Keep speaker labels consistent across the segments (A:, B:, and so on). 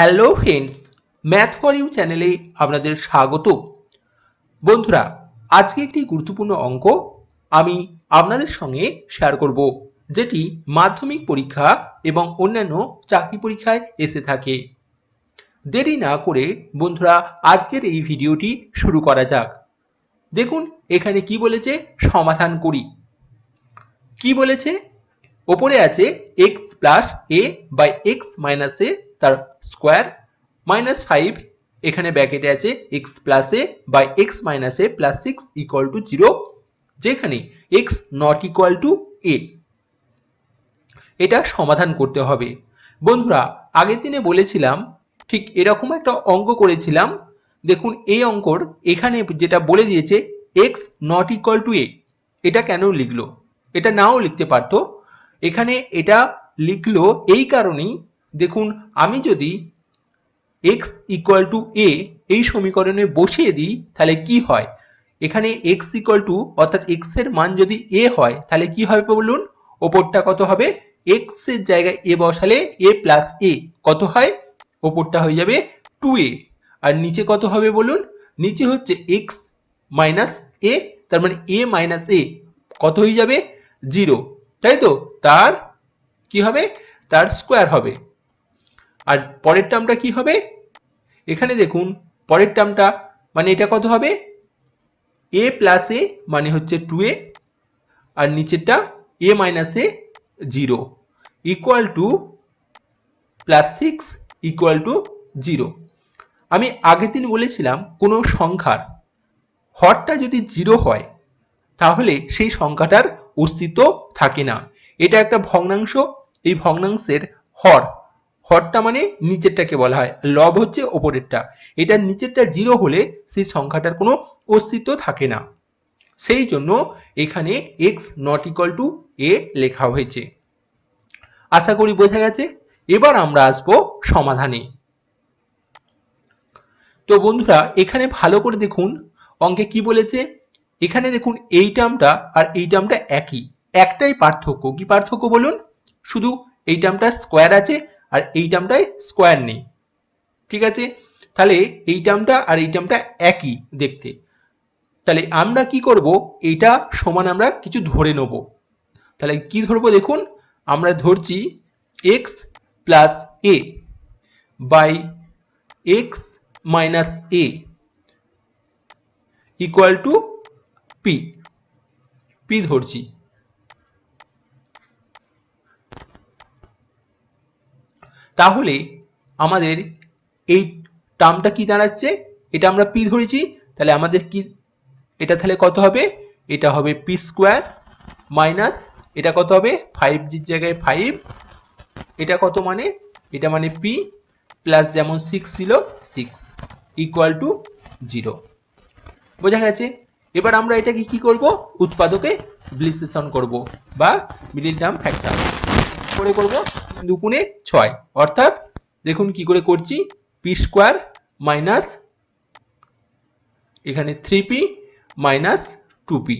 A: Hello friends math for you চ্যানেলে আপনাদের স্বাগত। বন্ধুরা, আজকে একটি গুরুত্বপূর্ণ অঙ্ক আমি আপনাদের সঙ্গে শেয়ার করব, যেটি মাধ্যমিক পরীক্ষা এবং অন্যান্য চাকরি পরীক্ষায় এসে থাকে। দেরি না করে বন্ধুরা, আজকের এই ভিডিওটি শুরু করা যাক। দেখুন, এখানে কি বলেছে? সমাধান করি। কি বলেছে? ওপরে আছে x plus a by x minus a তার স্কোয়ার মাইনাস ফাইভ এখানে ব্যাকেটে আছে x plus a by x minus a plus six equal to zero যেখানে x not equal to a এটা সমাধান করতে হবে। বন্ধুরা, আগের দিনে বলেছিলাম, ঠিক এরকম একটা অঙ্ক করেছিলাম। দেখুন, এই অঙ্কর এখানে যেটা বলে দিয়েছে x not equal to a এটা কেন লিখলো? এটা নাও লিখতে পারতো। এখানে এটা লিখলো এই কারণেই দেখুন, আমি যদি এক্স ইকুয়াল টু এ এই সমীকরণে বসিয়ে দিই, তাহলে কি হয়? এখানে এক্স ইকুয়াল টু অর্থাৎ এক্সের মান যদি এ হয়, তাহলে কি হবে বলুন? ওপরটা কত হবে? এক্সের জায়গায় এ বসালে এ প্লাস এ কত হয়? ওপরটা হয়ে যাবে টু এ আর নিচে কত হবে বলুন? নিচে হচ্ছে এক্স মাইনাস এ তার মানে এ মাইনাস এ কত হয়ে যাবে? জিরো তাই তো? তার কি হবে? তার স্কোয়ার হবে। আর পরের টার্মটা কি হবে? এখানে দেখুন, পরের টার্মটা মানে এটা কত হবে? এ প্লাস এ মানে হচ্ছে টু এ আর নিচেরটা a minus a zero equal to plus six equal to zero আমি আগের দিন বলেছিলাম, কোনো সংখ্যার হরটা যদি জিরো হয়, তাহলে সেই সংখ্যাটার অস্তিত্ব থাকে না। এটা একটা ভগ্নাংশ, এই ভগ্নাংশের হর হরটা মানে নিচেরটাকে বলা হয়। লব হচ্ছে ওপরেরটা। এটার নিচেরটা জিরো হলে সেই সংখ্যাটার কোনো অস্তিত্ব থাকে না। সেই জন্য এখানে x not equal to a লেখা হয়েছে। আশা করি বোঝা গেছে। এবার আমরা আসব সমাধানে। তো বন্ধুরা, এখানে ভালো করে দেখুন। অঙ্কে কি বলেছে? এখানে দেখুন এই টার্মটা আর এই টার্মটা একই। একটাই পার্থক্য। কি পার্থক্য বলুন? শুধু এই টার্মটা স্কোয়ার আছে আর এই টার্মটায় স্কোয়ার নেই। ঠিক আছে? তাহলে এই টার্মটা আর এই টার্মটা একই দেখতে। তাহলে আমরা কি করব? এইটা সমান আমরা কিছু ধরে নেব। তাহলে কি ধরবো দেখুন? আমরা ধরছি x plus a by x minus a equal to p p ধরছি। তাহলে আমাদের এই টার্মটা কি দাঁড়াচ্ছে? এটা আমরা পি ধরেছি, তাহলে আমাদের কি, এটা তাহলে কত হবে? এটা হবে পি স্কোয়ার মাইনাস এটা কত হবে? ফাইভ জির জায়গায় ফাইভ এটা কত মানে? এটা মানে পি প্লাস যেমন সিক্স ছিল সিক্স ইকুয়াল টু জিরো বোঝা গেছে? এবার আমরা এটাকে কি করব? উৎপাদকে বিশ্লেষণ করব বা মিডিল টার্ম ফ্যাক্টর করে করব। দুগুণে ছয়। অর্থাৎ দেখুন কি করে করছি। পি স্কোয়ার মাইনাস এখানে three p minus two p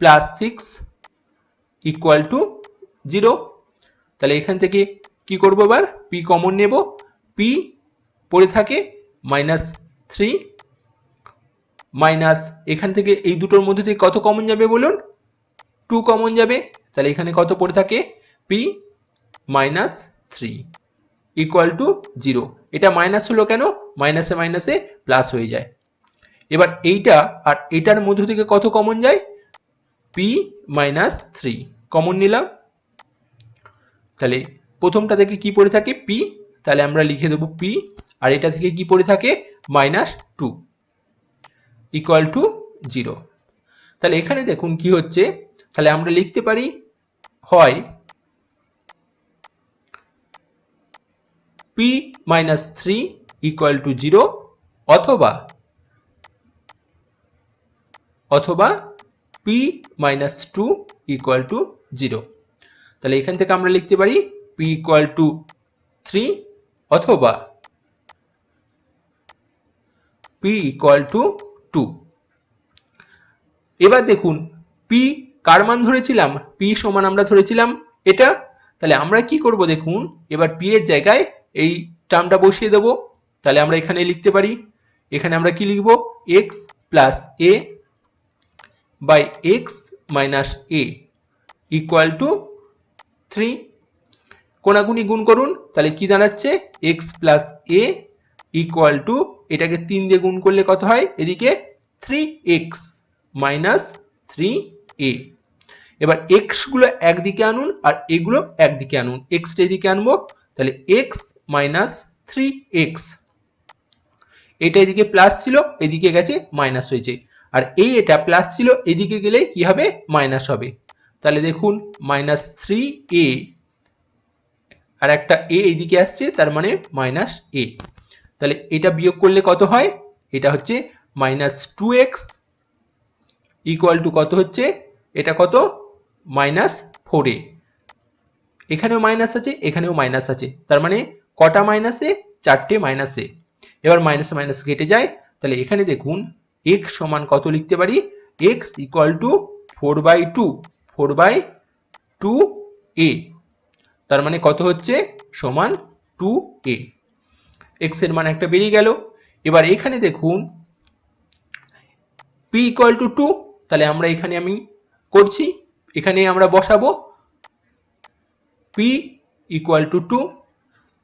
A: plus six equal to zero তাহলে এখান থেকে কি করব এবার পি কমন নেব। পি পড়ে থাকে মাইনাস থ্রি মাইনাস এখান থেকে এই দুটোর মধ্যে থেকে কত কমন যাবে বলুন? টু কমন যাবে। তাহলে এখানে কত পড়ে থাকে? P minus three equal to zero এটা মাইনাস হলো কেন? মাইনাসে মাইনাসে প্লাস হয়ে যায়। এবার এইটা আর এটার মধ্য থেকে কত কমন যায়? পি মাইনাস থ্রি কমন নিলাম। তাহলে প্রথমটা থেকে কি পড়ে থাকে? পি তাহলে আমরা লিখে দেবো পি আর এটা থেকে কি পড়ে থাকে? Minus two equal to zero তাহলে এখানে দেখুন কি হচ্ছে? তাহলে আমরা লিখতে পারি, হয় P minus three equal to zero অথবা অথবা P minus two equal to zero তাহলে এখান থেকে আমরা লিখতে পারি পি ইকুয়াল টু থ্রি অথবা পি ইকুয়াল টু টু এবার দেখুন পি কার মান ধরেছিলাম? পি সমান আমরা ধরেছিলাম এটা। তাহলে আমরা কি করব দেখুন, এবার পি এর জায়গায় এই টার্মটা বসিয়ে দেবো। তাহলে আমরা এখানে লিখতে পারি। এখানে আমরা কি লিখব? X plus a by x minus a equal to three কোনাগুনি গুণ করুন। তাহলে কি দাঁড়াচ্ছে? X plus a equal to এটাকে তিন দিয়ে গুণ করলে কত হয়? এদিকে three x minus three a এবার এক্সগুলো একদিকে আনুন আর এগুলো একদিকে আনুন। এক্সটা এদিকে আনব। তাহলে এক্স মাইনাস থ্রি এক্স এটা এদিকে প্লাস ছিল, এদিকে গেছে মাইনাস হয়েছে। আর এই এটা প্লাস ছিল, এদিকে গেলে কি হবে? মাইনাস হবে। তাহলে দেখুন মাইনাস থ্রি এ আর একটা এ এইদিকে আসছে, তার মানে মাইনাস এ তাহলে এটা বিয়োগ করলে কত হয়? এটা হচ্ছে minus two x equal to কত হচ্ছে? এটা কত? মাইনাস ফোর এ এখানেও মাইনাস আছে, এখানেও মাইনাস আছে। তার মানে কটা মাইনাসে চারটে মাইনাসে এবার মাইনাস মাইনাস কেটে যায়, তাহলে এখানে দেখুন এক্স সমান কত লিখতে পারি? X equal to four by two four by two a তার মানে কত হচ্ছে? সমান টু এ এক্সের মান একটা বেরিয়ে গেল। এবার এখানে দেখুন পি ইকুয়াল টু টু তাহলে আমরা এখানে আমি করছি। এখানে আমরা বসাবো। পি ইকুয়াল টু টু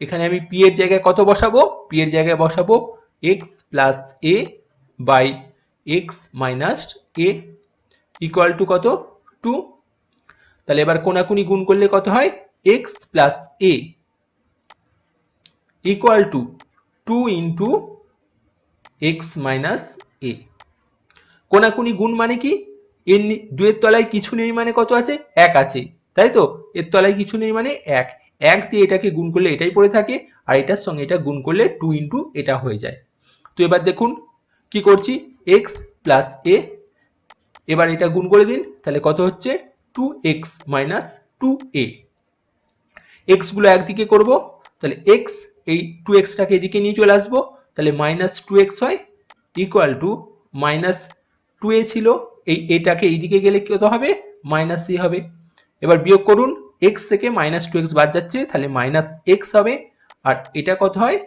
A: এখানে আমি পি এর জায়গায় কত বসাবো? পি এর জায়গায় বসাবো x plus a by x minus a equal to কত? টু তাহলে এবার কোনাকুনি গুণ করলে কত হয়? X plus a equal to two into x minus a কোনাকুনি গুণ মানে কি? এর দুয়ের তলায় কিছু নেই মানে কত আছে? এক আছে। তাই তো? এর তলায় কিছু নেই মানে এক। এক দিয়ে এটাকে গুণ করলে এটাই পড়ে থাকে, আর এটার সঙ্গে এটা গুণ করলে টু ইন্টু এটা হয়ে যায়। তো এবার দেখুন কি করছি এক্স প্লাস এ এবার এটা গুণ করে দিন, তাহলে কত হচ্ছে? Two x minus two a এক্সগুলো একদিকে করব, তাহলে এক্স এই টু এক্সটাকে এদিকে নিয়ে চলে আসব, তাহলে মাইনাস টু এক্স হয় equal to minus two a ছিল, এই এটাকে এইদিকে গেলে কত হবে? মাইনাস সি হবে। এবার বিয়োগ করুন এক্স থেকে মাইনাস টু এক্স বাদ যাচ্ছে, তাহলে মাইনাস এক্স হবে, আর এটা কত হয়?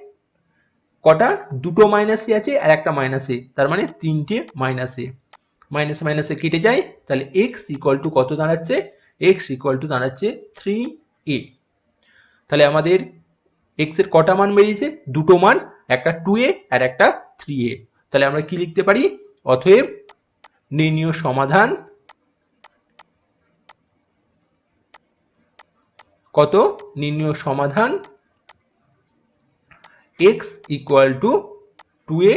A: কটা? দুটো মাইনাসে আছে আর একটা মাইনাসে তার মানে তিনটে মাইনাসে মাইনাস মাইনাসে কেটে যায়, তাহলে এক্স ইকুয়াল টু কত দাঁড়াচ্ছে? এক্স ইকুয়াল টু দাঁড়াচ্ছে থ্রি এ তাহলে আমাদের এক্সের কটা মান বেরিয়েছে? দুটো মান, একটা টু এ আর একটা থ্রি এ তাহলে আমরা কি লিখতে পারি? অতএব নির্ণীয় সমাধান কত? নির্ণীয় সমাধান x equal to two a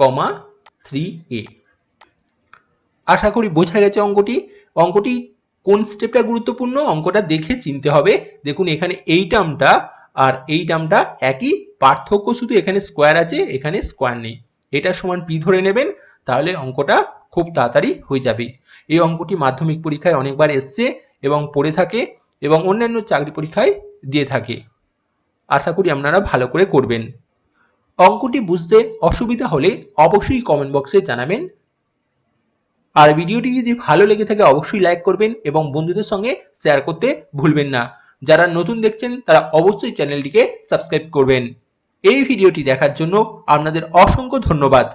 A: comma three a আশা করি বোঝা গেছে অঙ্কটি। অঙ্কটি কোন স্টেপটা গুরুত্বপূর্ণ? অঙ্কটা দেখে চিনতে হবে। দেখুন, এখানে এই টার্মটা আর এই টার্মটা একই। পার্থক্য শুধু এখানে স্কোয়ার আছে, এখানে স্কোয়ার নেই। এটা সমান পি ধরে নেবেন, তাহলে অঙ্কটা খুব তাড়াতাড়ি হয়ে যাবে। এই অঙ্কটি মাধ্যমিক পরীক্ষায় অনেকবার এসছে এবং পড়ে থাকে। এবং অন্যান্য চাকরি পরীক্ষায় দিয়ে থাকে। আশা করি আপনারা ভালো করে করবেন। অঙ্কটি বুঝতে অসুবিধা হলে অবশ্যই কমেন্ট বক্সে জানাবেন। আর ভিডিওটি যদি ভালো লেগে থাকে, অবশ্যই লাইক করবেন এবং বন্ধুদের সঙ্গে শেয়ার করতে ভুলবেন না। যারা নতুন দেখছেন, তারা অবশ্যই চ্যানেলটিকে সাবস্ক্রাইব করবেন। এই ভিডিওটি দেখার জন্য আপনাদের অসংখ্য ধন্যবাদ।